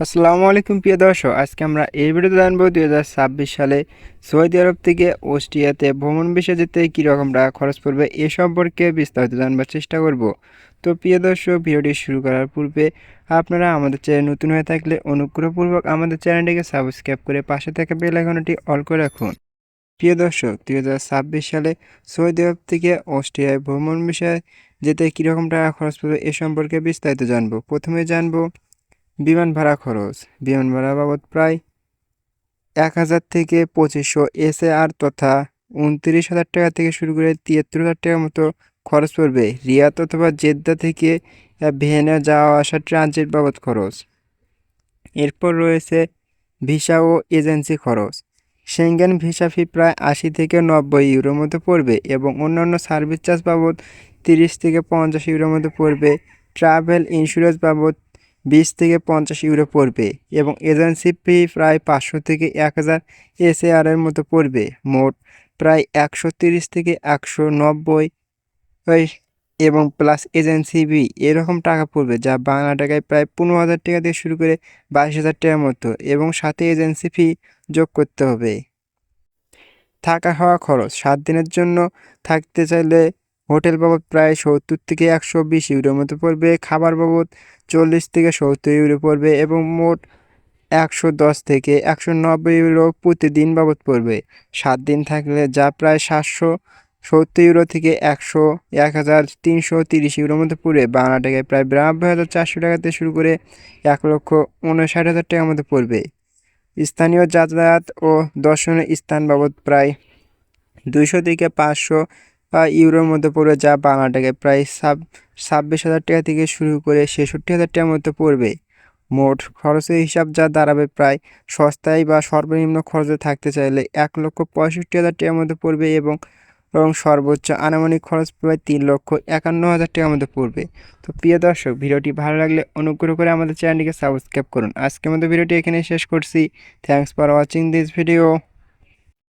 আসসালামু আলাইকুম, প্রিয় দর্শক। আজকে আমরা এই ভিডিওতে জানব দুই হাজার ছাব্বিশ সালে সৌদি আরব থেকে অস্ট্রিয়াতে ভ্রমণ বিষয়ে যেতে কীরকম টাকা খরচ পড়বে এ সম্পর্কে বিস্তারিত জানবার চেষ্টা করব। তো প্রিয় দর্শক, ভিডিওটি শুরু করার পূর্বে আপনারা আমাদের চ্যানেল নতুন হয়ে থাকলে অনুগ্রহপূর্বক আমাদের চ্যানেলটিকে সাবস্ক্রাইব করে পাশে থাকা বেল আইকনটি অল করে রাখুন। প্রিয় দর্শক, দুই হাজার ছাব্বিশ সালে সৌদি আরব থেকে অস্ট্রিয়ায় ভ্রমণ বিষয়ে যেতে কীরকম টাকা খরচ পড়বে এ সম্পর্কে বিস্তারিত জানব। প্রথমে জানব বিমান ভাড়া খরচ। বিমান ভাড়া বাবদ প্রায় এক হাজার থেকে পঁচিশশো এসএআর তথা উনত্রিশ হাজার টাকা থেকে শুরু করে তিয়াত্তর হাজার টাকার মতো খরচ পড়বে। রিয়াদ অথবা জেদ্দা থেকে ভিয়েনা যাওয়া আসা ট্রানজিট বাবদ খরচ। এরপর রয়েছে ভিসা ও এজেন্সি খরচ। সেঙ্গেন ভিসা ফি প্রায় আশি থেকে নব্বই ইউরোর মতো পড়বে এবং অন্যান্য সার্ভিস চার্জ বাবদ তিরিশ থেকে পঞ্চাশ ইউরোর মতো পড়বে। ট্রাভেল ইন্স্যুরেন্স বাবদ বিশ থেকে পঞ্চাশ ইউরো পড়বে এবং এজেন্সি ফি প্রায় পাঁচশো থেকে এক হাজার এসএআর এর মতো পড়বে। মোট প্রায় একশো তিরিশ থেকে একশো নব্বই এবং প্লাস এজেন্সি ফি এরকম টাকা পড়বে যা বাংলা টাকায় প্রায় পনেরো হাজার টাকা থেকে শুরু করে বাইশ হাজার টাকার মতো এবং সাথে এজেন্সি ফি যোগ করতে হবে। থাকা হওয়া খরচ, সাত দিনের জন্য থাকতে চাইলে হোটেল বাবদ প্রায় সত্তর থেকে একশো বিশ ইউরোর মতো পড়বে, খাবার বাবদ চল্লিশ থেকে সত্তর ইউরো পড়বে এবং মোট একশো দশ থেকে একশো নব্বই ইউরো প্রতিদিন বাবদ পড়বে। সাত দিন থাকলে যা প্রায় সাতশো সত্তর ইউরো থেকে একশো এক হাজার তিনশো তিরিশ ইউরোর মতো পড়বে বাংলা টাকায় প্রায় বিরানব্বই হাজার চারশো টাকাতে শুরু করে এক লক্ষ উনষাট হাজার টাকার মতো পড়বে। স্থানীয় যাতায়াত ও দর্শনের স্থান বাবদ প্রায় দুইশো থেকে পাঁচশো ইউরোর মধ্যে পড়বে, যা বাংলা টাকায় প্রায় সাব ছাব্বিশ হাজার টাকা থেকে শুরু করে ছেষট্টি হাজার টাকার মধ্যে পড়বে। মোট খরচের হিসাব যা দাঁড়াবে প্রায় সস্তায় বা সর্বনিম্ন খরচে থাকতে চাইলে এক লক্ষ পঁয়ষট্টি হাজার টাকার মধ্যে পড়বে এবং এবং সর্বোচ্চ আনুমানিক খরচ প্রায় তিন লক্ষ একান্ন হাজার টাকার মধ্যে পড়বে। তো প্রিয় দর্শক, ভিডিওটি ভালো লাগলে অনুগ্রহ করে আমাদের চ্যানেলটিকে সাবস্ক্রাইব করুন। আজকের মতো ভিডিওটি এখানে শেষ করছি। Thanks for watching this video